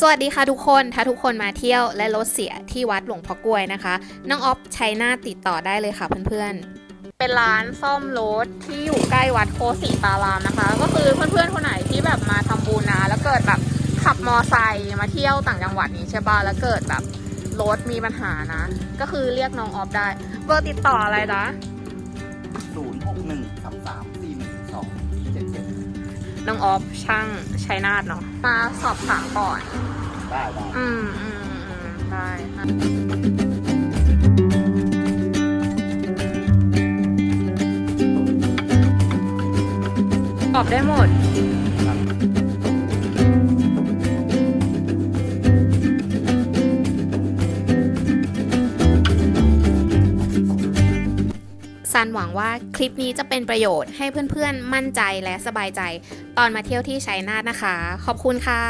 สวัสดีค่ะทุกคน ถ้าทุกคนมาเที่ยวและรถเสียที่วัดหลวงพ่อกล้วยนะคะ น้องออฟชัยนาติดต่อได้เลยค่ะเพื่อนๆ เป็นร้านซ่อมรถที่อยู่ใกล้วัดโคสีตารามนะคะ ก็คือเพื่อนๆคนไหนที่แบบมาทำบุญนะ แล้วเกิดแบบขับมอไซค์มาเที่ยวต่างจังหวัดนี้ใช่ป่ะ แล้วเกิดแบบรถมีปัญหานะ ก็คือเรียกน้องออฟได้ เบอร์ติดต่ออะไรนะศูนย์หกหนึ่6สาม น้องออฟช่างชัยนาทเนาะมาสอบถามก่อน ได้ได้อืมอืมอืมได้ค่ะตอบได้หมด ซันหวังว่าคลิปนี้จะเป็นประโยชน์ให้เพื่อนๆ มั่นใจและสบายใจ ตอนมาเที่ยวที่ชัยนาทนะคะ ขอบคุณค่ะ